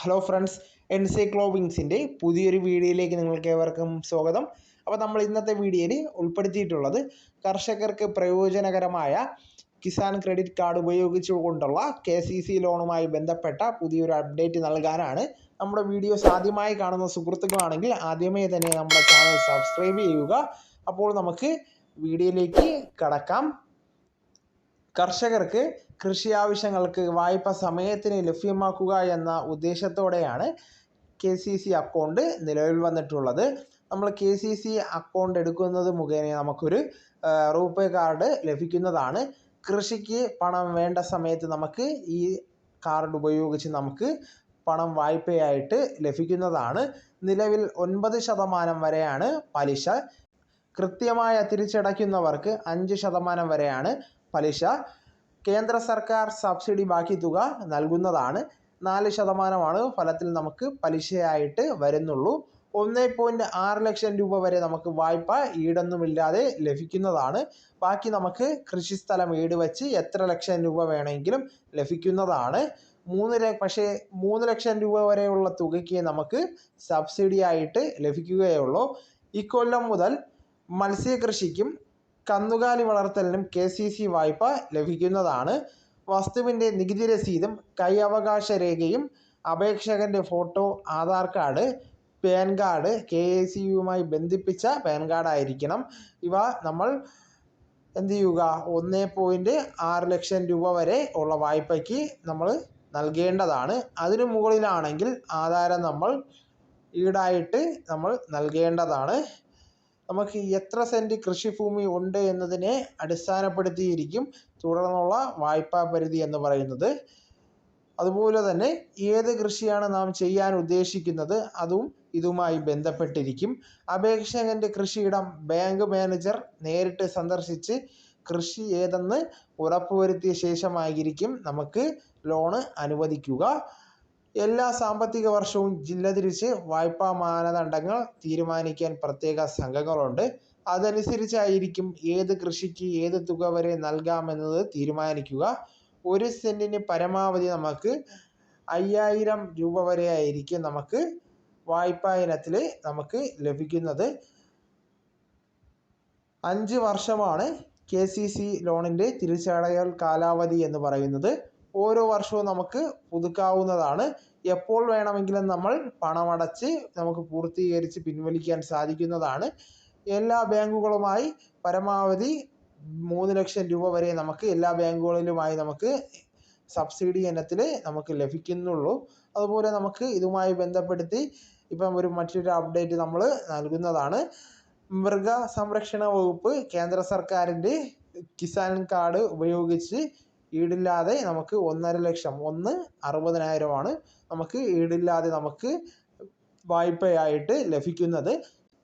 Hello friends എൻസൈക്ലോവിങ്സിന്റെ പുതിയൊരു വീഡിയോയിലേക്ക് നിങ്ങൾക്ക് ഏവർക്കും സ്വാഗതം. അപ്പോൾ നമ്മൾ ഇന്നത്തെ വീഡിയോയിൽ ഉൾപ്പെടുത്തിയിട്ടുള്ളത് കർഷകർക്ക് പ്രയോജനകരമായ കിസാൻ ക്രെഡിറ്റ് കാർഡ് ഉപയോഗിച്ചുകൊണ്ടുള്ള കെ സി സി ലോണുമായി ബന്ധപ്പെട്ട പുതിയൊരു അപ്ഡേറ്റ് നൽകാനാണ് നമ്മുടെ വീഡിയോസ് ആദ്യമായി കാണുന്ന സുഹൃത്തുക്കളാണെങ്കിൽ ആദ്യമേ തന്നെ നമ്മുടെ ചാനൽ സബ്സ്ക്രൈബ് ചെയ്യുക. അപ്പോൾ നമുക്ക് വീഡിയോയിലേക്ക് കടക്കാം. കർഷകർക്ക് കൃഷി ആവശ്യങ്ങൾക്ക് വായ്പ സമയത്തിന് ലഭ്യമാക്കുക എന്ന ഉദ്ദേശത്തോടെയാണ് കെ സി സി അക്കൗണ്ട് നിലവിൽ വന്നിട്ടുള്ളത്. നമ്മൾ കെ സി സി അക്കൗണ്ട് എടുക്കുന്നത് മുഖേന നമുക്കൊരു റൂപേ കാർഡ് ലഭിക്കുന്നതാണ്. കൃഷിക്ക് പണം വേണ്ട സമയത്ത് നമുക്ക് ഈ കാർഡ് ഉപയോഗിച്ച് നമുക്ക് പണം വായ്പയായിട്ട് ലഭിക്കുന്നതാണ്. നിലവിൽ ഒൻപത് ശതമാനം വരെയാണ് പലിശ. കൃത്യമായ തിരിച്ചടയ്ക്കുന്നവർക്ക് അഞ്ച് ശതമാനം വരെയാണ് പലിശ. കേന്ദ്ര സർക്കാർ സബ്സിഡി ബാക്കി തുക നൽകുന്നതാണ്. നാല് ശതമാനമാണ് ഫലത്തിൽ നമുക്ക് പലിശയായിട്ട് വരുന്നുള്ളൂ. ഒന്ന് പോയിന്റ് ആറ് ലക്ഷം രൂപ വരെ നമുക്ക് വായ്പ ഈടൊന്നുമില്ലാതെ ലഭിക്കുന്നതാണ്. ബാക്കി നമുക്ക് കൃഷിസ്ഥലം ഈട് വെച്ച് എത്ര ലക്ഷം രൂപ വേണമെങ്കിലും ലഭിക്കുന്നതാണ്. മൂന്ന് പക്ഷേ മൂന്ന് ലക്ഷം രൂപ വരെയുള്ള തുകയ്ക്ക് നമുക്ക് സബ്സിഡി ആയിട്ട് ലഭിക്കുകയുള്ളൂ. ഇക്കൊല്ലം മുതൽ മത്സ്യകൃഷിക്കും കന്നുകാലി വളർത്തലിനും കെ സി സി വായ്പ ലഭിക്കുന്നതാണ്. വസ്തുവിന്റെ നികുതി രസീതും കൈയവകാശ രേഖയും അപേക്ഷകന്റെ photo Aadhaar card PAN card K A C യുമായി ബന്ധിപ്പിച്ച പാൻ കാർഡായിരിക്കണം. ഇവ നമ്മൾ എന്ത് ചെയ്യുക? ഒന്ന് പോയിന്റ് ആറ് ലക്ഷം രൂപ വരെ ഉള്ള വായ്പയ്ക്ക് നമ്മൾ നൽകേണ്ടതാണ്. അതിനു മുകളിലാണെങ്കിൽ ആധാരം നമ്മൾ ഈടായിട്ട് നമ്മൾ നൽകേണ്ടതാണ്. നമുക്ക് എത്ര സെന്റ് കൃഷിഭൂമി ഉണ്ട് എന്നതിനെ അടിസ്ഥാനപ്പെടുത്തിയിരിക്കും തുടർന്നുള്ള വായ്പാ പരിധി എന്ന് പറയുന്നത്. അതുപോലെ തന്നെ ഏത് കൃഷിയാണ് നാം ചെയ്യാൻ ഉദ്ദേശിക്കുന്നത് അതും ഇതുമായി ബന്ധപ്പെട്ടിരിക്കും. അപേക്ഷകന്റെ കൃഷിയിടം ബാങ്ക് മാനേജർ നേരിട്ട് സന്ദർശിച്ച് കൃഷി ഏതെന്ന് ഉറപ്പുവരുത്തിയ ശേഷമായിരിക്കും നമുക്ക് ലോണ് അനുവദിക്കുക. എല്ലാ സാമ്പത്തിക വർഷവും ജില്ല തിരിച്ച് വായ്പാ മാനദണ്ഡങ്ങൾ തീരുമാനിക്കാൻ പ്രത്യേക സംഘങ്ങളുണ്ട്. അതനുസരിച്ചായിരിക്കും ഏത് കൃഷിക്ക് ഏത് തുക വരെ നൽകാമെന്നത് തീരുമാനിക്കുക. ഒരു സെന്റിന് പരമാവധി നമുക്ക് അയ്യായിരം രൂപ വരെ ആയിരിക്കും നമുക്ക് വായ്പാ ഇനത്തിൽ നമുക്ക് ലഭിക്കുന്നത്. അഞ്ച് വർഷമാണ് കെ സി സി ലോണിന്റെ തിരിച്ചടയൽ കാലാവധി എന്ന് പറയുന്നത്. ഓരോ വർഷവും നമുക്ക് പുതുക്കാവുന്നതാണ്. എപ്പോൾ വേണമെങ്കിലും നമ്മൾ പണമടച്ച് നമുക്ക് പൂർത്തീകരിച്ച് പിൻവലിക്കാൻ സാധിക്കുന്നതാണ്. എല്ലാ ബാങ്കുകളുമായി പരമാവധി മൂന്ന് ലക്ഷം രൂപ വരെ നമുക്ക് എല്ലാ ബാങ്കുകളിലുമായി നമുക്ക് സബ്സിഡി ഇനത്തിൽ നമുക്ക് ലഭിക്കുന്നുള്ളൂ. അതുപോലെ നമുക്ക് ഇതുമായി ബന്ധപ്പെടുത്തി ഇപ്പം ഒരു മറ്റൊരു അപ്ഡേറ്റ് നമ്മൾ നൽകുന്നതാണ്. മൃഗ സംരക്ഷണ വകുപ്പ് കേന്ദ്ര സർക്കാരിന്റെ കിസാൻ കാർഡ് ഉപയോഗിച്ച് ഈടില്ലാതെ നമുക്ക് ഒന്നര ലക്ഷം ഒന്ന് അറുപതിനായിരമാണ് നമുക്ക് ഈടില്ലാതെ നമുക്ക് വായ്പയായിട്ട് ലഭിക്കുന്നത്.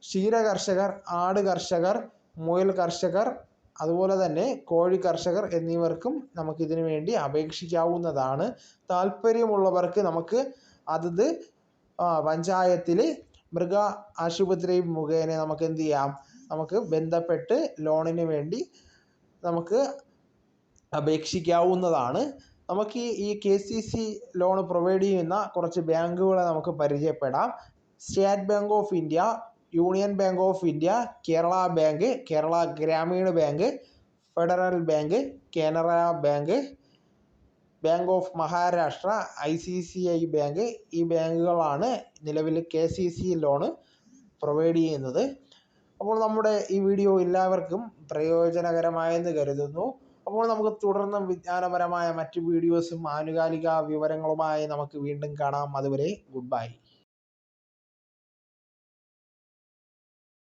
ക്ഷീര കർഷകർ ആട് കർഷകർ മുയൽ കർഷകർ അതുപോലെ തന്നെ കോഴി കർഷകർ എന്നിവർക്കും നമുക്കിതിനു വേണ്ടി അപേക്ഷിക്കാവുന്നതാണ്. താല്പര്യമുള്ളവർക്ക് നമുക്ക് അതത് പഞ്ചായത്തിൽ മൃഗ ആശുപത്രി മുഖേന നമുക്ക് എന്ത് ചെയ്യാം? നമുക്ക് ബന്ധപ്പെട്ട് ലോണിന് വേണ്ടി നമുക്ക് അപേക്ഷിക്കാവുന്നതാണ്. നമുക്ക് ഈ K C C loan provide ചെയ്യുന്ന കുറച്ച് ബാങ്കുകളെ നമുക്ക് പരിചയപ്പെടാം. State Bank of India Union Bank of India Kerala bank Kerala Gramin bank federal bank Canara bank bank of Maharashtra I C C I bank ഈ ബാങ്കുകളാണ് നിലവിൽ K C C loan provide ചെയ്യുന്നത്. അപ്പോൾ നമ്മുടെ ഈ വീഡിയോ എല്ലാവർക്കും പ്രയോജനകരമായെന്ന് കരുതുന്നു. അപ്പോൾ നമുക്ക് തുടർന്നും വിജ്ഞാനപരമായ മറ്റ് വീഡിയോസും ആനുകാലിക വിവരങ്ങളുമായി നമുക്ക് വീണ്ടും കാണാം. അതുവരെ ഗുഡ് ബൈ